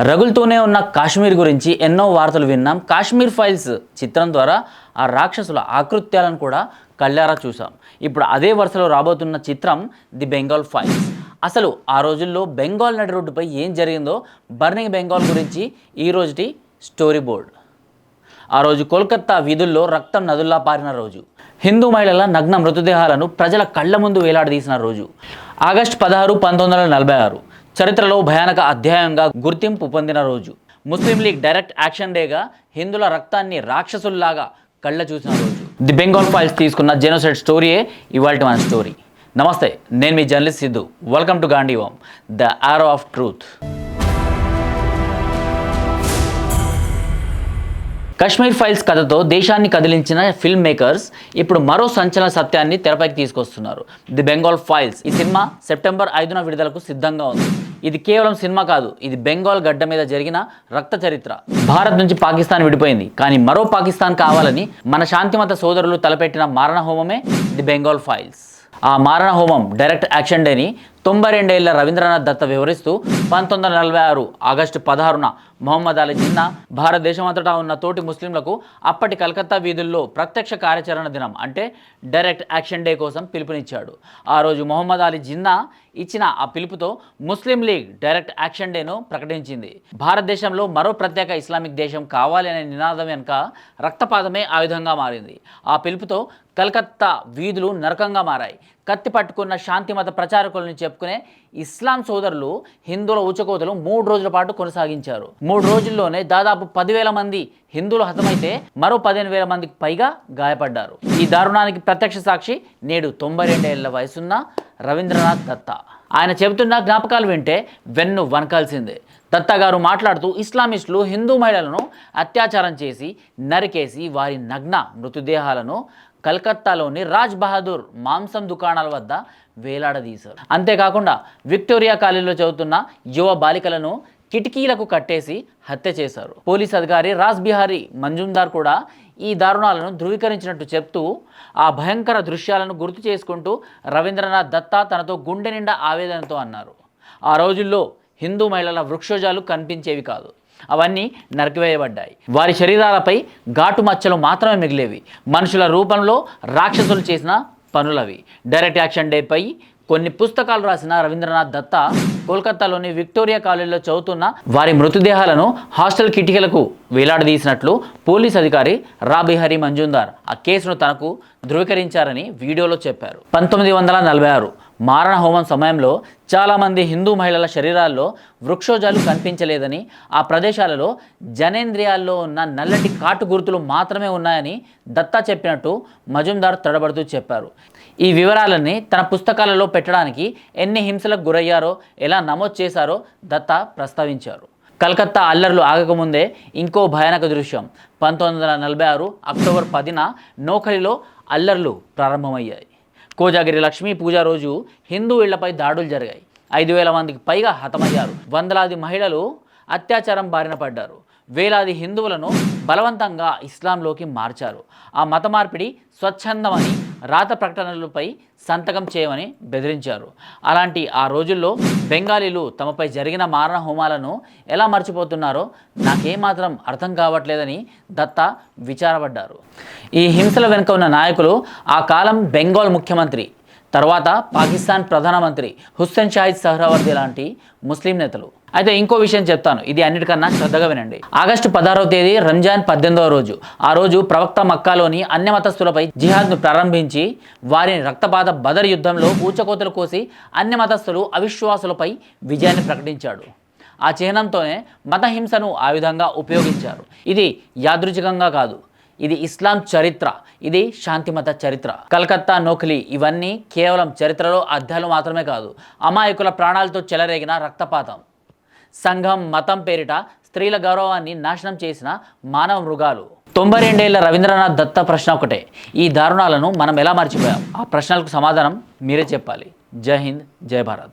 రగులుతూనే ఉన్న కాశ్మీర్ గురించి ఎన్నో వార్తలు విన్నాం. కాశ్మీర్ ఫైల్స్ చిత్రం ద్వారా ఆ రాక్షసుల ఆకృత్యాలను కూడా కళ్ళారా చూసాం ఇప్పుడు అదే వరుసలో రాబోతున్న చిత్రం ది బెంగాల్ ఫైల్స్. అసలు ఆ రోజుల్లో బెంగాల్ నడి రోడ్డుపై ఏం జరిగిందో బర్నింగ్ బెంగాల్ గురించి ఈ రోజుటి స్టోరీ బోర్డ్. ఆ రోజు కోల్కత్తా వీధుల్లో రక్తం నదుల్లా పారిన రోజు. హిందూ మహిళల నగ్న మృతదేహాలను ప్రజల కళ్ళ ముందు వేలాడదీసిన రోజు. ఆగస్టు పదహారు పంతొమ్మిది వందల నలభై ఆరు. చరిత్రలో భయానక అధ్యాయంగా గుర్తింపు పొందిన రోజు. ముస్లిం లీగ్ డైరెక్ట్ యాక్షన్ డేగా హిందుల రక్తాన్ని రాక్షసుల్లాగా కళ్ళ చూసిన రోజు. ది బెంగాల్ ఫైల్స్ తీసుకున్న జెనోసైడ్ స్టోరీయే ఇవాళ మన స్టోరీ. నమస్తే నేను మీ journalist Siddhu. Welcome to Gandhi home the arrow of truth. Kashmir files కథతో దేశాన్ని కదిలించిన ఫిల్మ్ మేకర్స్ ఇప్పుడు మరో సంచలన సత్యాన్ని తెరపైకి తీసుకొస్తున్నారు. The Bengal files. ఈ సినిమా సెప్టెంబర్ ఐదున విడుదలకు సిద్ధంగా ఉంది. ఇది కేవలం సినిమా కాదు ఇది బెంగాల్ గడ్డ మీద జరిగిన రక్త చరిత్ర. భారత్ నుంచి పాకిస్తాన్ విడిపోయింది కానీ మరో పాకిస్తాన్ కావాలని మన శాంతిమత సోదరులు తలపెట్టిన మారణ హోమమే ది బెంగాల్ ఫైల్స్. ఆ మారణ హోమం డైరెక్ట్ యాక్షన్ డేని తొంభై రెండేళ్ళ రవీంద్రనాథ్ దత్త వివరిస్తూ పంతొమ్మిది వందల నలభై ఆరు ఆగస్టు పదహారున మొహమ్మద్ అలీ జిన్నా భారతదేశం అంతటా ఉన్న తోటి ముస్లింలకు అప్పటి కలకత్తా వీధుల్లో ప్రత్యక్ష కార్యాచరణ దినం అంటే డైరెక్ట్ యాక్షన్ డే కోసం పిలుపునిచ్చాడు. ఆ రోజు మొహమ్మద్ అలీ జిన్నా ఇచ్చిన ఆ పిలుపుతో ముస్లిం లీగ్ డైరెక్ట్ యాక్షన్ డేను ప్రకటించింది. భారతదేశంలో మరో ప్రత్యేక ఇస్లామిక్ దేశం కావాలి అనే నినాదం వెనుక రక్తపాతమే ఆయుధంగా మారింది. ఆ పిలుపుతో కలకత్తా వీధులు నరకంగా మారాయి. కత్తి పట్టుకున్న శాంతిమత ప్రచారకులను చెప్పుకునే ఇస్లాం సోదరులు హిందువుల ఊచకోతలు మూడు రోజుల పాటు కొనసాగించారు. మూడు రోజుల్లోనే దాదాపు పదివేల మంది హిందువులు హతమైతే మరో పదిహేను వేల మందికి పైగా గాయపడ్డారు. ఈ దారుణానికి ప్రత్యక్ష సాక్షి నేడు తొంభై రెండేళ్ళ వయసున్న రవీంద్రనాథ్ దత్తా. ఆయన చెబుతున్న జ్ఞాపకాలు వింటే వెన్ను వనకాల్సిందే దత్తా గారు మాట్లాడుతూ ఇస్లామిస్టులు హిందూ మహిళలను అత్యాచారం చేసి నరికేసి వారి నగ్న మృతదేహాలను కలకత్తాలోని రాజ్ బహదూర్ మాంసం దుకాణాల వద్ద వేలాడదీశారు. అంతేకాకుండా విక్టోరియా కాలేజీలో చదువుతున్న యువ బాలికలను కిటికీలకు కట్టేసి హత్య చేశారు. పోలీస్ అధికారి రాజ్ బిహారీ మంజుందార్ కూడా ఈ దారుణాలను ధృవీకరించినట్టు చెప్తూ ఆ భయంకర దృశ్యాలను గుర్తు చేసుకుంటూ రవీంద్రనాథ్ దత్తా తనతో గుండె నిండా ఆవేదనతో అన్నారు. ఆ రోజుల్లో హిందూ మహిళల వృక్షోజాలు కనిపించేవి కాదు. అవన్నీ నరికివేయబడ్డాయి. వారి శరీరాలపై ఘాటు మచ్చలు మాత్రమే మిగిలేవి. మనుషుల రూపంలో రాక్షసులు చేసిన పనులవి. డైరెక్ట్ యాక్షన్ డేపై కొన్ని పుస్తకాలు రాసిన రవీంద్రనాథ్ దత్తా కోల్కతాలోని విక్టోరియా కాలేజీలో చదువుతున్న వారి మృతదేహాలను హాస్టల్ కిటికీలకు వేలాడదీసినట్లు పోలీస్ అధికారి రాబిహరి మంజుందార్ ఆ కేసును తనకు ధృవీకరించారని వీడియోలో చెప్పారు. పంతొమ్మిది వందల నలభై ఆరు మారణ హోమం సమయంలో చాలామంది హిందూ మహిళల శరీరాల్లో వృక్షోజాలు కనిపించలేదని ఆ ప్రదేశాలలో జనేంద్రియాల్లో ఉన్న నల్లటి కాటు గుర్తులు మాత్రమే ఉన్నాయని దత్తా చెప్పినట్టు మజుందార్ తడబడుతూ చెప్పారు. ఈ వివరాలన్నీ తన పుస్తకాలలో పెట్టడానికి ఎన్ని హింసలకు గురయ్యారో ఎలా నమోదు చేశారో దత్తా ప్రస్తావించారు. కలకత్తా అల్లర్లు ఆగకముందే ఇంకో భయానక దృశ్యం. పంతొమ్మిది వందల నలభై ఆరు అక్టోబర్ పదిన నోఖలిలో అల్లర్లు ప్రారంభమయ్యాయి. కోజాగిరి లక్ష్మీ పూజ రోజు హిందూ ఇళ్ళపై దాడులు జరిగాయి. ఐదు వేల మందికి పైగా హతమయ్యారు. వందలాది మహిళలు అత్యాచారం బారిన పడ్డారు. వేలాది హిందువులను బలవంతంగా ఇస్లాంలోకి మార్చారు. ఆ మత మార్పిడి స్వచ్ఛందమని రాత ప్రకటనలపై సంతకం చేయమని బెదిరించారు. అలాంటి ఆ రోజుల్లో బెంగాలీలు తమపై జరిగిన మారణ హోమాలను ఎలా మర్చిపోతున్నారో నాకేమాత్రం అర్థం కావట్లేదని దత్తా విచారపడ్డారు. ఈ హింసల వెనుక ఉన్న నాయకులు ఆ కాలం బెంగాల్ ముఖ్యమంత్రి తర్వాత పాకిస్తాన్ ప్రధానమంత్రి హుస్సేన్ షాహిద్ సహ్రావర్ది లాంటి ముస్లిం నేతలు. అయితే ఇంకో విషయం చెప్తాను ఇది అన్నిటికన్నా శ్రద్ధగా వినండి. ఆగస్టు పదహారవ తేదీ రంజాన్ పద్దెనిమిదవ రోజు ఆ రోజు ప్రవక్త మక్కాలోని అన్య మతస్థులపై జిహాద్ను ప్రారంభించి వారిని రక్తపాత బదర్ యుద్ధంలో ఊచకోతలు కోసి అన్య మతస్థులు అవిశ్వాసులపై విజయాన్ని ప్రకటించాడు. ఆ చిహ్నంతోనే మత హింసను ఆ విధంగా ఉపయోగించారు. ఇది యాదృచ్ఛికంగా కాదు. ఇది ఇస్లాం చరిత్ర ఇది శాంతిమత చరిత్ర. కలకత్తా నోకిలి ఇవన్నీ కేవలం చరిత్రలో అధ్యాయాలు మాత్రమే కాదు అమాయకుల ప్రాణాలతో చెలరేగిన రక్తపాతం. సంఘం మతం పేరిట స్త్రీల గౌరవాన్ని నాశనం చేసిన మానవ మృగాలు. తొంభై రెండేళ్ళ రవీంద్రనాథ్ దత్త ప్రశ్న ఒకటే ఈ దారుణాలను మనం ఎలా మర్చిపోయాం? ఆ ప్రశ్నలకు సమాధానం మీరే చెప్పాలి. జై హింద్ జై భారత్.